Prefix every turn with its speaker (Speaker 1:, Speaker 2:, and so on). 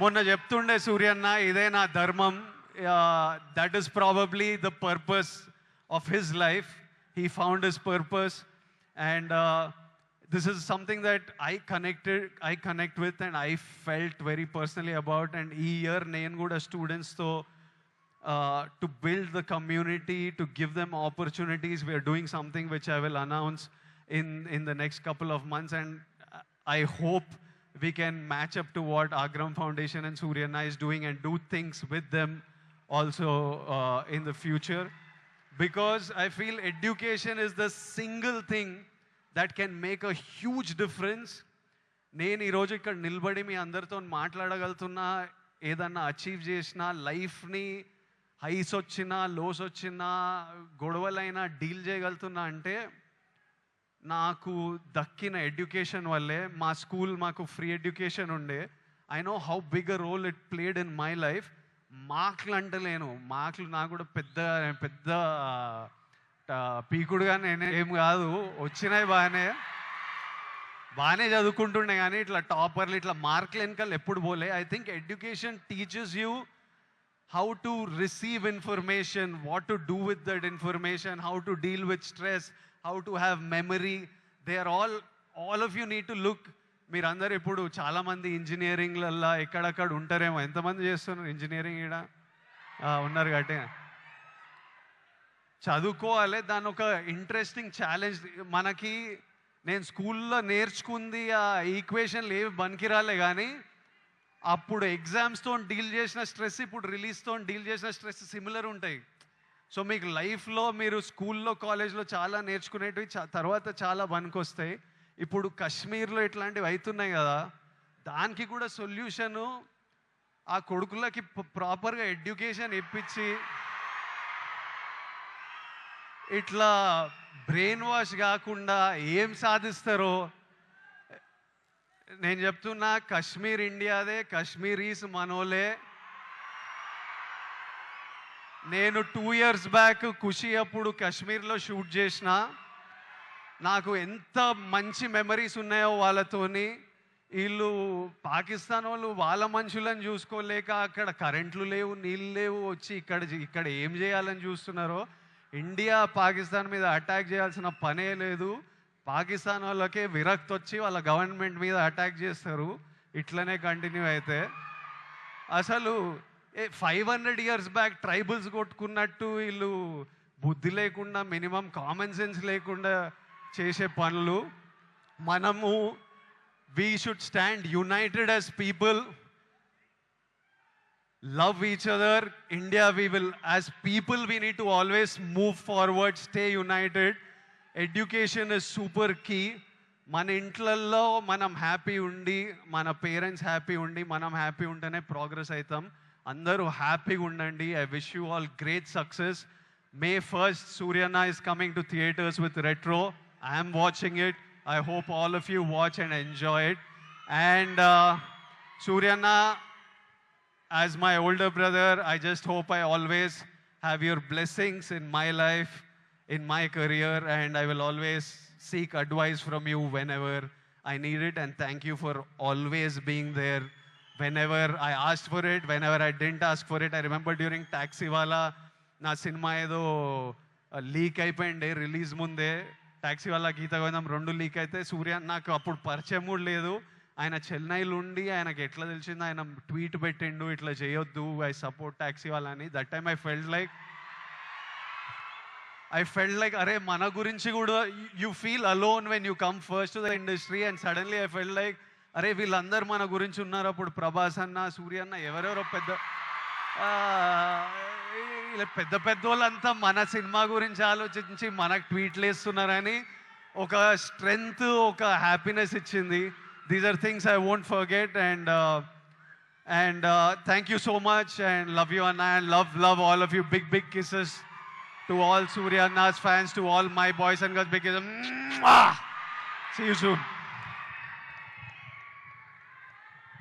Speaker 1: మొన్న చెప్తుండే సూర్యన్న ఇదే నా ధర్మం that is probably the purpose of his life he found his purpose and this is something that I connected, I connect with, and I felt very personally about. And ఈ year నేను కూడా students తో uh, to build the community, to give them opportunities. We are doing something which I will announce in in the next couple of months, and I hope we can match up to what Agram Foundation and Suryana is doing and do things with them also uh, in the future. Because I feel education is the single thing that can make a huge difference నేను ఈరోజు ఇక్కడ నిలబడి మీ అందరితో మాట్లాడగలుగుతున్నా ఏదన్నా achieve చేసినా లైఫ్ని highs వచ్చినా lows వచ్చినా గొడవలైనా డీల్ చేయగలుగుతున్నా అంటే నాకు దక్కిన ఎడ్యుకేషన్ వల్లే మా స్కూల్ మాకు ఫ్రీ ఎడ్యుకేషన్ ఉండే. I know how big a role it played in my life మార్కులు అంటలేను మార్కులు నాకు కూడా పెద్ద పెద్ద పీకుడుగా నేను ఏం కాదు. వచ్చినాయి బాగానే. బాగానే చదువుకుంటుండే కానీ ఇట్లా టాపర్లు ఇట్లా మార్కులు వెనకాల ఎప్పుడు పోలే. I think education teachers you how to receive information what to do with that information how to deal with stress how to have memory they are all all of you need to look మీరందరూ ఇప్పుడు చాలామంది ఇంజనీరింగ్లల్లో ఎక్కడక్కడ ఉంటారేమో. ఎంతమంది చేస్తున్నారు engineering ఇక్కడ ఉన్నారు కాబట్టి. చదువుకోవాలి. దాని ఒక ఇంట్రెస్టింగ్ ఛాలెంజ్ మనకి నేను స్కూల్లో నేర్చుకుంది ఆ ఈక్వేషన్లు ఏవి బనికిరాలే కానీ అప్పుడు ఎగ్జామ్స్తో డీల్ చేసిన స్ట్రెస్ ఇప్పుడు రిలీజ్తో డీల్ చేసిన స్ట్రెస్ సిమిలర్ ఉంటాయి. సో మీకు లైఫ్లో మీరు స్కూల్లో కాలేజ్లో చాలా నేర్చుకునేటివి తర్వాత చాలా పనికొస్తాయి. ఇప్పుడు కాశ్మీర్లో ఇట్లాంటివి అవుతున్నాయి కదా దానికి కూడా సొల్యూషను ఆ కొడుకులకి ప్రాపర్గా ఎడ్యుకేషన్ ఇప్పించి ఇట్లా బ్రెయిన్ వాష్ కాకుండా ఏం సాధిస్తారో నేను చెప్తున్నా కశ్మీర్ ఇండియాదే కశ్మీరీస్ మనోలే. నేను టూ ఇయర్స్ బ్యాక్ ఖుషి అప్పుడు కాశ్మీర్లో షూట్ చేసిన. నాకు ఎంత మంచి మెమరీస్ ఉన్నాయో వాళ్ళతోని. వీళ్ళు పాకిస్తాన్ వాళ్ళు వాళ్ళ మనుషులను చూసుకోలేక అక్కడ కరెంట్లు లేవు నీళ్ళు లేవు వచ్చి ఇక్కడ ఇక్కడ ఏం చేయాలని చూస్తున్నారో. ఇండియా పాకిస్తాన్ మీద అటాక్ చేయాల్సిన పనే లేదు. పాకిస్తాన్ వాళ్ళకే విరక్తి వచ్చి వాళ్ళ గవర్నమెంట్ మీద అటాక్ చేస్తారు. ఇట్లనే కంటిన్యూ అయితే. అసలు five hundred years back tribals కొట్టుకున్నట్టు వీళ్ళు బుద్ధి లేకుండా మినిమం కామన్ సెన్స్ లేకుండా చేసే పనులు. మనము we should stand united as people love each other India we will as people we need to always move forward stay united education is super key మన ఇంట్లల్లో మనం హ్యాపీ ఉండి మన పేరెంట్స్ హ్యాపీ ఉండి మనం హ్యాపీ ఉంటేనే ప్రోగ్రెస్ అవుతాం అందరూ హ్యాపీగా ఉండండి I wish you all great success May first Suryanna is coming to theatres with Retro I'm watching it I hope all of you watch and enjoy it and Suryanna as my older brother, I just hope I always have your blessings in my life, in my career, and I will always seek advice from you whenever I need it. And thank you for always being there whenever I asked for it, whenever I didn't ask for it. I remember during వాళ్ళ నా సినిమా ఏదో leak అయిపోయింది release ముందే taxi వల్ల గీత గోవిందం రెండు leak అయితే సూర్య నాకు అప్పుడు పరిచయం కూడా లేదు ఆయన చెన్నైలో ఉండి ఆయనకి ఎట్లా తెలిసింది ఆయన ట్వీట్ పెట్టిండు ఇట్లా చేయొద్దు ఐ సపోర్ట్ ట్యాక్సీ వాళ్ళని that time I felt like I felt like అరే మన గురించి కూడా you feel alone when you come first to the industry and suddenly I felt like అరే వీళ్ళందరూ మన గురించి ఉన్నారు అప్పుడు ప్రభాస్ అన్న సూర్య అన్న ఎవరెవరో పెద్ద ఇలా పెద్ద పెద్ద వాళ్ళంతా మన సినిమా గురించి ఆలోచించి మనకు ట్వీట్లు వేస్తున్నారని ఒక స్ట్రెంగ్త్ ఒక హ్యాపీనెస్ ఇచ్చింది. These are things I won't forget and and thank you so much and love you అన్న and love love all of you big big kisses to all Surya అన్నాస్ fans to all my boys and girls big kisses see you soon